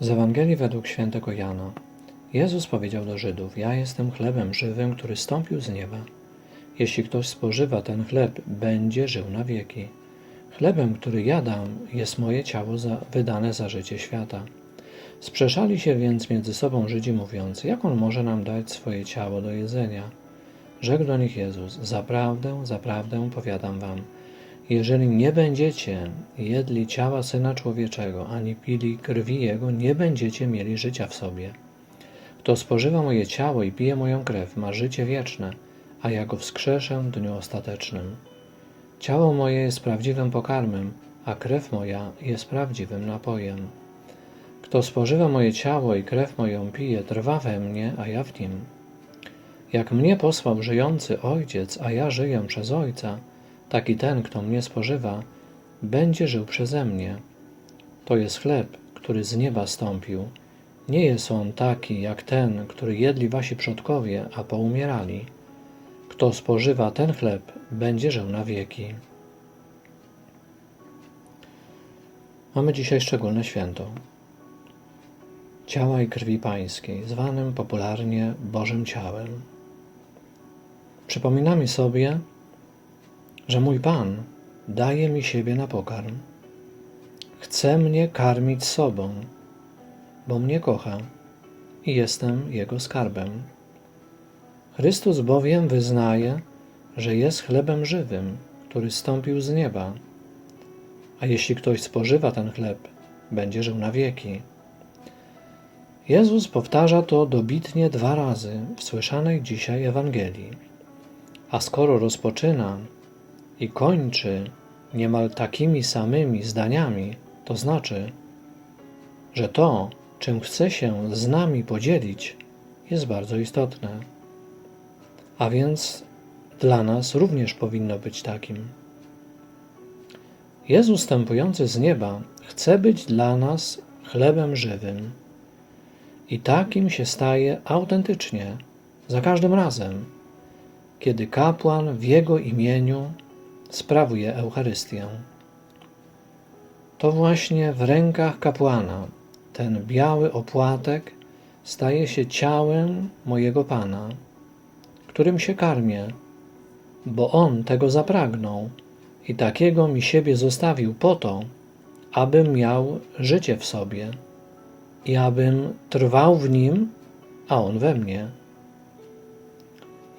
Z Ewangelii według świętego Jana. Jezus powiedział do Żydów: Ja jestem chlebem żywym, który stąpił z nieba. Jeśli ktoś spożywa ten chleb, będzie żył na wieki. Chlebem, który ja dam, jest moje ciało za, wydane za życie świata. Sprzeszali się więc między sobą Żydzi, mówiąc: Jak on może nam dać swoje ciało do jedzenia? Rzekł do nich Jezus: Zaprawdę, zaprawdę powiadam wam, jeżeli nie będziecie jedli ciała Syna Człowieczego, ani pili krwi Jego, nie będziecie mieli życia w sobie. Kto spożywa moje ciało i pije moją krew, ma życie wieczne, a ja go wskrzeszę w dniu ostatecznym. Ciało moje jest prawdziwym pokarmem, a krew moja jest prawdziwym napojem. Kto spożywa moje ciało i krew moją pije, trwa we mnie, a ja w nim. Jak mnie posłał żyjący Ojciec, a ja żyję przez Ojca, taki ten, kto mnie spożywa, będzie żył przeze mnie. To jest chleb, który z nieba stąpił. Nie jest on taki jak ten, który jedli wasi przodkowie, a poumierali. Kto spożywa ten chleb, będzie żył na wieki. Mamy dzisiaj szczególne święto. Ciała i krwi Pańskiej, zwanym popularnie Bożym Ciałem. Przypominamy sobie, że mój Pan daje mi siebie na pokarm. Chce mnie karmić sobą, bo mnie kocha i jestem Jego skarbem. Chrystus bowiem wyznaje, że jest chlebem żywym, który stąpił z nieba, a jeśli ktoś spożywa ten chleb, będzie żył na wieki. Jezus powtarza to dobitnie dwa razy w słyszanej dzisiaj Ewangelii. A skoro rozpoczyna i kończy niemal takimi samymi zdaniami, to znaczy, że to, czym chce się z nami podzielić, jest bardzo istotne. A więc dla nas również powinno być takim. Jezus stępujący z nieba chce być dla nas chlebem żywym. I takim się staje autentycznie, za każdym razem, kiedy kapłan w Jego imieniu sprawuje Eucharystię. To właśnie w rękach kapłana ten biały opłatek staje się ciałem mojego Pana, którym się karmię, bo On tego zapragnął i takiego mi siebie zostawił po to, abym miał życie w sobie i abym trwał w Nim, a On we mnie.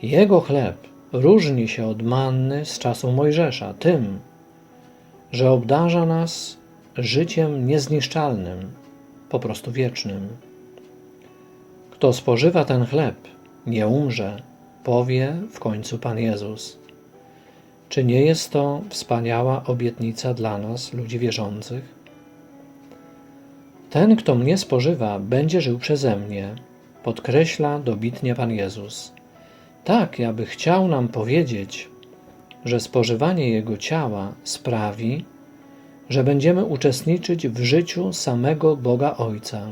Jego chleb różni się od manny z czasu Mojżesza tym, że obdarza nas życiem niezniszczalnym, po prostu wiecznym. Kto spożywa ten chleb, nie umrze, powie w końcu Pan Jezus. Czy nie jest to wspaniała obietnica dla nas, ludzi wierzących? Ten, kto mnie spożywa, będzie żył przeze mnie, podkreśla dobitnie Pan Jezus. Tak, jakby chciał nam powiedzieć, że spożywanie Jego ciała sprawi, że będziemy uczestniczyć w życiu samego Boga Ojca.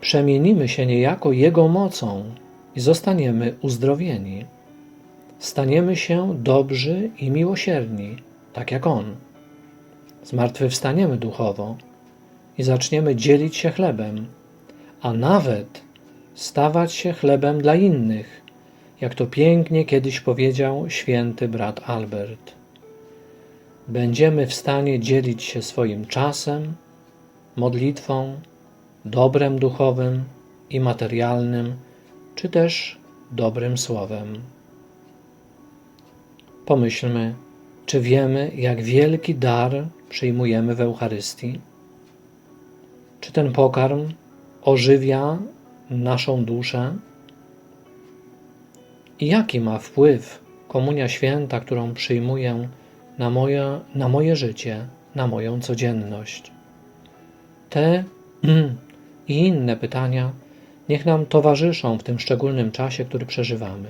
Przemienimy się niejako Jego mocą i zostaniemy uzdrowieni. Staniemy się dobrzy i miłosierni, tak jak On. Zmartwychwstaniemy duchowo i zaczniemy dzielić się chlebem, a nawet stawać się chlebem dla innych, jak to pięknie kiedyś powiedział święty brat Albert. Będziemy w stanie dzielić się swoim czasem, modlitwą, dobrem duchowym i materialnym, czy też dobrym słowem. Pomyślmy, czy wiemy, jak wielki dar przyjmujemy w Eucharystii? Czy ten pokarm ożywia naszą duszę? I jaki ma wpływ Komunia Święta, którą przyjmuję na moje, na moje życie, na moją codzienność? Te i inne pytania niech nam towarzyszą w tym szczególnym czasie, który przeżywamy.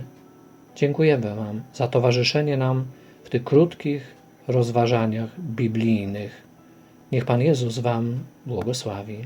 Dziękujemy Wam za towarzyszenie nam w tych krótkich rozważaniach biblijnych. Niech Pan Jezus Wam błogosławi.